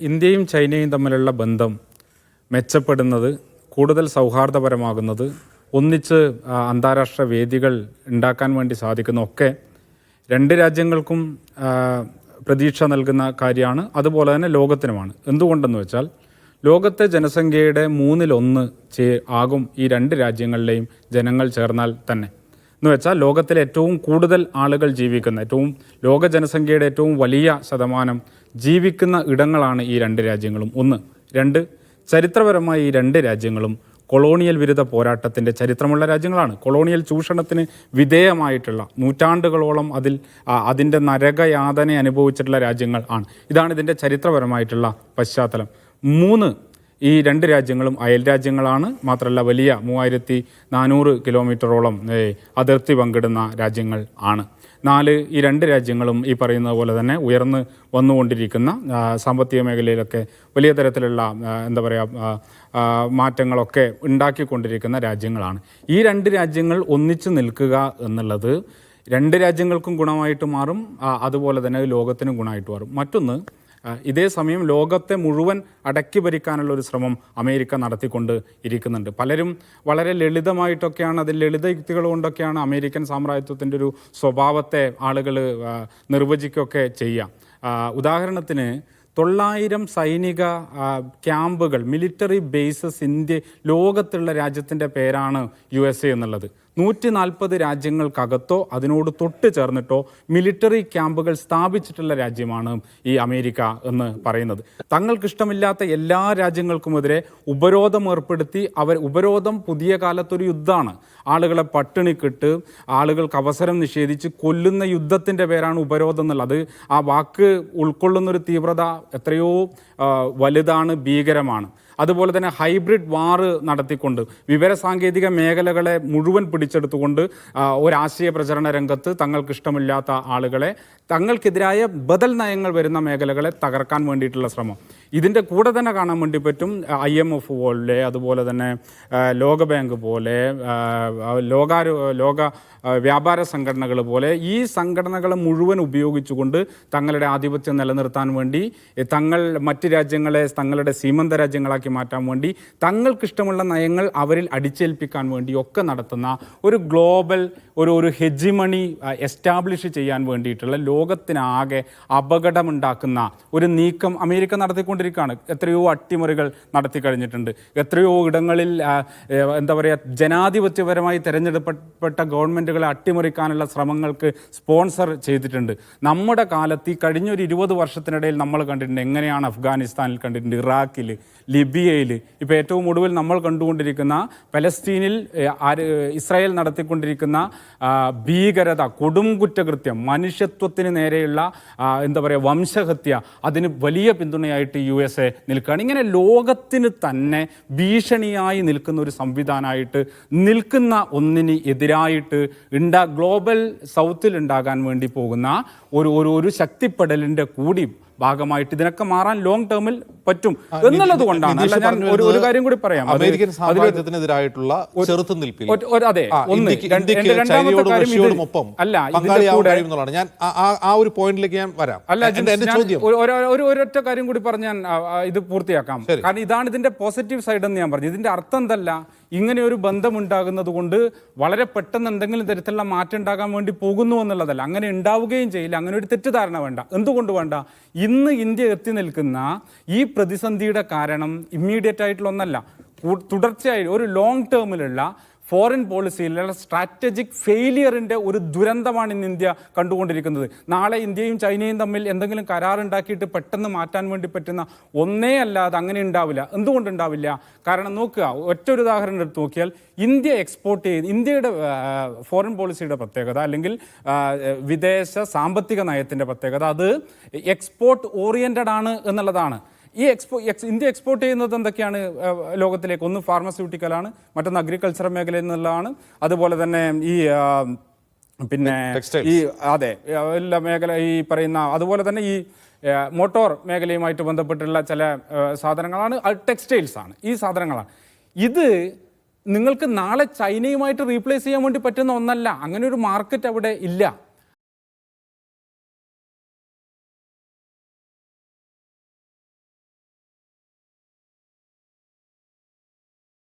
ഇന്ത്യയും ചൈനയും തമ്മിലുള്ള ബന്ധം മെച്ചപ്പെടുന്നത് കൂടുതൽ സൗഹാർദ്ദപരമാകുന്നത് ഒന്നിച്ച് അന്താരാഷ്ട്ര വേദികൾ ഉണ്ടാക്കാൻ വേണ്ടി സാധിക്കുന്ന ഒക്കെ രണ്ട് രാജ്യങ്ങൾക്കും പ്രതീക്ഷ നൽകുന്ന കാര്യമാണ്. അതുപോലെ തന്നെ ലോകത്തിനുമാണ്. എന്തുകൊണ്ടെന്ന് വെച്ചാൽ ലോകത്തെ ജനസംഖ്യയുടെ മൂന്നിലൊന്ന് ചേ ആകും ഈ രണ്ട് രാജ്യങ്ങളിലെയും ജനങ്ങൾ ചേർന്നാൽ തന്നെ. എന്ന് വെച്ചാൽ ലോകത്തിലെ ഏറ്റവും കൂടുതൽ ആളുകൾ ജീവിക്കുന്ന ഏറ്റവും ലോക ജനസംഖ്യയുടെ ഏറ്റവും വലിയ ശതമാനം ജീവിക്കുന്ന ഇടങ്ങളാണ് ഈ രണ്ട് രാജ്യങ്ങളും. ഒന്ന് രണ്ട് ചരിത്രപരമായി ഈ രണ്ട് രാജ്യങ്ങളും കൊളോണിയൽ വിരുദ്ധ പോരാട്ടത്തിന്റെ ചരിത്രമുള്ള രാജ്യങ്ങളാണ്. കൊളോണിയൽ ചൂഷണത്തിന് വിധേയമായിട്ടുള്ള നൂറ്റാണ്ടുകളോളം അതിൽ അതിന്റെ നരകയാതന അനുഭവിച്ചിട്ടുള്ള രാജ്യങ്ങൾ ആണ്. ഇതാണ് ഇതിന്റെ ചരിത്രപരമായിട്ടുള്ള പശ്ചാത്തലം. മൂന്ന് ഈ രണ്ട് രാജ്യങ്ങളും അയൽ രാജ്യങ്ങളാണ്. മാത്രമല്ല വലിയ മൂവായിരത്തി നാനൂറ് കിലോമീറ്ററോളം അതിർത്തി പങ്കിടുന്ന രാജ്യങ്ങൾ ആണ്. നാല് ഈ രണ്ട് രാജ്യങ്ങളും ഈ പറയുന്നത് പോലെ തന്നെ ഉയർന്ന് വന്നുകൊണ്ടിരിക്കുന്ന സാമ്പത്തിക മേഖലയിലൊക്കെ വലിയ തരത്തിലുള്ള എന്താ പറയുക മാറ്റങ്ങളൊക്കെ ഉണ്ടാക്കിക്കൊണ്ടിരിക്കുന്ന രാജ്യങ്ങളാണ്. ഈ രണ്ട് രാജ്യങ്ങൾ ഒന്നിച്ചു നിൽക്കുക എന്നുള്ളത് രണ്ട് രാജ്യങ്ങൾക്കും ഗുണമായിട്ട് മാറും അതുപോലെ തന്നെ ലോകത്തിനും ഗുണമായിട്ട് മാറും. മറ്റൊന്ന് ഇതേ സമയം ലോകത്തെ മുഴുവൻ അടക്കി ഭരിക്കാനുള്ള ഒരു ശ്രമം അമേരിക്ക നടത്തിക്കൊണ്ട് ഇരിക്കുന്നുണ്ട്. പലരും വളരെ ലളിതമായിട്ടൊക്കെയാണ് അതിൽ ലളിത യുക്തികൾ കൊണ്ടൊക്കെയാണ് അമേരിക്കൻ സാമ്രാജ്യത്വത്തിന്റെ ഒരു സ്വഭാവത്തെ ആളുകൾ നിർവചിക്കുകയൊക്കെ ചെയ്യാം. ഉദാഹരണത്തിന് തൊള്ളായിരം സൈനിക ക്യാമ്പുകൾ മിലിറ്ററി ബേസസ് ഇന്ത്യ ലോകത്തുള്ള രാജ്യത്തിന്റെ പേരാണ് യു എസ് എ എന്നുള്ളത്. നൂറ്റി നാൽപ്പത് രാജ്യങ്ങൾക്കകത്തോ അതിനോട് തൊട്ട് ചേർന്നിട്ടോ മിലിറ്ററി ക്യാമ്പുകൾ സ്ഥാപിച്ചിട്ടുള്ള രാജ്യമാണ് ഈ അമേരിക്ക എന്ന് പറയുന്നത്. തങ്ങൾക്കിഷ്ടമില്ലാത്ത എല്ലാ രാജ്യങ്ങൾക്കുമെതിരെ ഉപരോധം ഏർപ്പെടുത്തി അവർ ഉപരോധം പുതിയ കാലത്തൊരു യുദ്ധമാണ്. ആളുകളെ പട്ടിണിക്കിട്ട് ആളുകൾക്ക് അവസരം നിഷേധിച്ച് കൊല്ലുന്ന യുദ്ധത്തിന്റെ പേരാണ് ഉപരോധം എന്നുള്ളത്. ആ വാക്ക് ഉൾക്കൊള്ളുന്നൊരു തീവ്രത എത്രയോ വലുതാണ് ഭീകരമാണ്. അതുപോലെ തന്നെ ഹൈബ്രിഡ് വാറ് നടത്തിക്കൊണ്ട് വിവരസാങ്കേതിക മേഖലകളെ മുഴുവൻ പിടിച്ചെടുത്തുകൊണ്ട് ഒരാശയ പ്രചരണ രംഗത്ത് തങ്ങൾക്ക് ഇഷ്ടമില്ലാത്ത ആളുകളെ തങ്ങൾക്കെതിരായ ബദൽ നയങ്ങൾ വരുന്ന മേഖലകളെ തകർക്കാൻ വേണ്ടിയിട്ടുള്ള ശ്രമം. ഇതിന്റെ കൂടെ തന്നെ കാണാൻ വേണ്ടി പറ്റും ഐ എം എഫ് പോലെ അതുപോലെ തന്നെ ലോകബാങ്ക് പോലെ ലോകാരോ ലോക വ്യാപാര സംഘടനകൾ പോലെ ഈ സംഘടനകളെ മുഴുവൻ ഉപയോഗിച്ചുകൊണ്ട് തങ്ങളുടെ ആധിപത്യം നിലനിർത്താൻ വേണ്ടി തങ്ങൾ മറ്റ് രാജ്യങ്ങളെ തങ്ങളുടെ സീമന്ത രാജ്യങ്ങളാക്കി മാറ്റാൻ വേണ്ടി തങ്ങൾക്കിഷ്ടമുള്ള നയങ്ങൾ അവരിൽ അടിച്ചേൽപ്പിക്കാൻ വേണ്ടി ഒക്കെ നടത്തുന്ന ഒരു ഗ്ലോബൽ ഒരു ഒരു ഹെജിമണി എസ്റ്റാബ്ലിഷ് ചെയ്യാൻ വേണ്ടിയിട്ടുള്ള ലോകത്തിനാകെ അപകടമുണ്ടാക്കുന്ന ഒരു നീക്കം അമേരിക്ക നടത്തിക്കൊണ്ടിരിക്കുകയാണ് എത്രയോ അട്ടിമറികൾ നടത്തി കഴിഞ്ഞിട്ടുണ്ട്. എത്രയോ ഇടങ്ങളിൽ എന്താ പറയുക ജനാധിപത്യപരമായി തിരഞ്ഞെടുക്കപ്പെട്ട ഗവൺമെന്റുകളെ അട്ടിമറിക്കാനുള്ള ശ്രമങ്ങൾക്ക് സ്പോൺസർ ചെയ്തിട്ടുണ്ട്. നമ്മുടെ കാലത്ത് ഈ കഴിഞ്ഞൊരു ഇരുപത് വർഷത്തിനിടയിൽ നമ്മൾ കണ്ടിട്ടുണ്ട്. എങ്ങനെയാണ് അഫ്ഗാനിസ്ഥാനിൽ കണ്ടിട്ടുണ്ട് ഇറാഖിൽ ലിബിയയിൽ ഇപ്പോൾ ഏറ്റവും ഒടുവിൽ നമ്മൾ കണ്ടുകൊണ്ടിരിക്കുന്ന പലസ്തീനിൽ ഇസ്രായേൽ നടത്തിക്കൊണ്ടിരിക്കുന്ന ഭീകരത കൊടും കുറ്റകൃത്യം മനുഷ്യത്വത്തിന് നേരെയുള്ള എന്താ പറയുക വംശഹത്യ അതിന് വലിയ പിന്തുണയായിട്ട് യു എസ് എ നിൽക്കുകയാണ്. ഇങ്ങനെ ലോകത്തിന് തന്നെ ഭീഷണിയായി നിൽക്കുന്ന ഒരു സംവിധാനമായിട്ട് നിൽക്കുന്ന ഒന്നിന് എതിരായിട്ട് ഉണ്ടാ ഗ്ലോബൽ സൗത്തിൽ ഉണ്ടാകാൻ വേണ്ടി പോകുന്ന ഒരു ഒരു ശക്തിപ്പെടലിന്റെ കൂടി ഭാഗമായിട്ട് ഇതിനൊക്കെ മാറാൻ ലോങ് ടേമിൽ പറ്റും എന്നുള്ളത് കൊണ്ടാണ്. അല്ല ഞാൻ ഒരു ഒരു കാര്യം കൂടി പറയാം. അമേരിക്കൻ സാമ്രാജ്യത്തിനെതിരായിട്ടുള്ള ചെറുത്തുനിൽപ്പിൽ അതെ ഒന്ന് രണ്ടാമത്തെ കാര്യം അല്ല ഞാൻ ആ- ഒരു പോയിന്റിലേക്ക് ഞാൻ വരാം. അല്ല ഒരു- ഒരു ഒരു ഒരൊറ്റ കാര്യം കൂടി പറഞ്ഞ് ഞാൻ ആ, ആ, ഇത് പൂർത്തിയാക്കാം. കാരണം ഇതാണ് ഇതിന്റെ പോസിറ്റീവ് സൈഡ് എന്ന് ഞാൻ പറഞ്ഞു. ഇതിന്റെ അർത്ഥം എന്തല്ല? ഇങ്ങനെ ഒരു ബന്ധം ഉണ്ടാകുന്നത് കൊണ്ട് വളരെ പെട്ടെന്ന് എന്തെങ്കിലും തരത്തിലുള്ള മാറ്റം ഉണ്ടാകാൻ വേണ്ടി പോകുന്നു എന്നുള്ളതല്ല. അങ്ങനെ ഉണ്ടാവുകയും ചെയ്യില്ല. അങ്ങനെ ഒരു തെറ്റിദ്ധാരണ വേണ്ട. എന്തുകൊണ്ട് വേണ്ട? ഇന്ന് ഇന്ത്യ എത്തി നിൽക്കുന്ന ഈ പ്രതിസന്ധിയുടെ കാരണം ഇമ്മീഡിയറ്റ് ആയിട്ടുള്ള ഒന്നല്ല. തുടർച്ചയായി ഒരു ലോങ് ടേമിലുള്ള ഫോറിൻ പോളിസിയിൽ അല്ലെങ്കിൽ സ്ട്രാറ്റജിക് ഫെയിലിയറിന്റെ ഒരു ദുരന്തമാണ് ഇന്ന് ഇന്ത്യ കണ്ടുകൊണ്ടിരിക്കുന്നത്. നാളെ ഇന്ത്യയും ചൈനയും തമ്മിൽ എന്തെങ്കിലും കരാറുണ്ടാക്കിയിട്ട് പെട്ടെന്ന് മാറ്റാൻ വേണ്ടി പറ്റുന്ന ഒന്നേ അല്ലാതെ അങ്ങനെ ഉണ്ടാവില്ല. എന്തുകൊണ്ടുണ്ടാവില്ല? കാരണം നോക്കുക ഒറ്റൊരു ഉദാഹരണം എടുത്ത് നോക്കിയാൽ ഇന്ത്യ എക്സ്പോർട്ട് ചെയ്ത് ഇന്ത്യയുടെ ഫോറിൻ പോളിസിയുടെ പ്രത്യേകത അല്ലെങ്കിൽ വിദേശ സാമ്പത്തിക നയത്തിന്റെ പ്രത്യേകത അത് എക്സ്പോർട്ട് ഓറിയന്റഡ് ആണ് എന്നുള്ളതാണ്. ഈ എക്സ്പോ എക്സ് ഇന്ത്യ എക്സ്പോർട്ട് ചെയ്യുന്നത് എന്തൊക്കെയാണ് ലോകത്തിലേക്ക്? ഒന്ന് ഫാർമസ്യൂട്ടിക്കലാണ് മറ്റൊന്ന് അഗ്രികൾച്ചർ മേഖലയിൽ നിന്നുള്ളതാണ്. അതുപോലെ തന്നെ ഈ പിന്നെ ഈ അതെ എല്ലാ മേഖല ഈ പറയുന്ന അതുപോലെ തന്നെ ഈ മോട്ടോർ മേഖലയുമായിട്ട് ബന്ധപ്പെട്ടുള്ള ചില സാധനങ്ങളാണ്. ടെക്സ്റ്റൈൽസ് ആണ്. ഈ സാധനങ്ങളാണ്. ഇത് നിങ്ങൾക്ക് നാളെ ചൈനയുമായിട്ട് റീപ്ലേസ് ചെയ്യാൻ വേണ്ടി പറ്റുന്ന ഒന്നല്ല. അങ്ങനെ ഒരു മാർക്കറ്റ് അവിടെ ഇല്ല.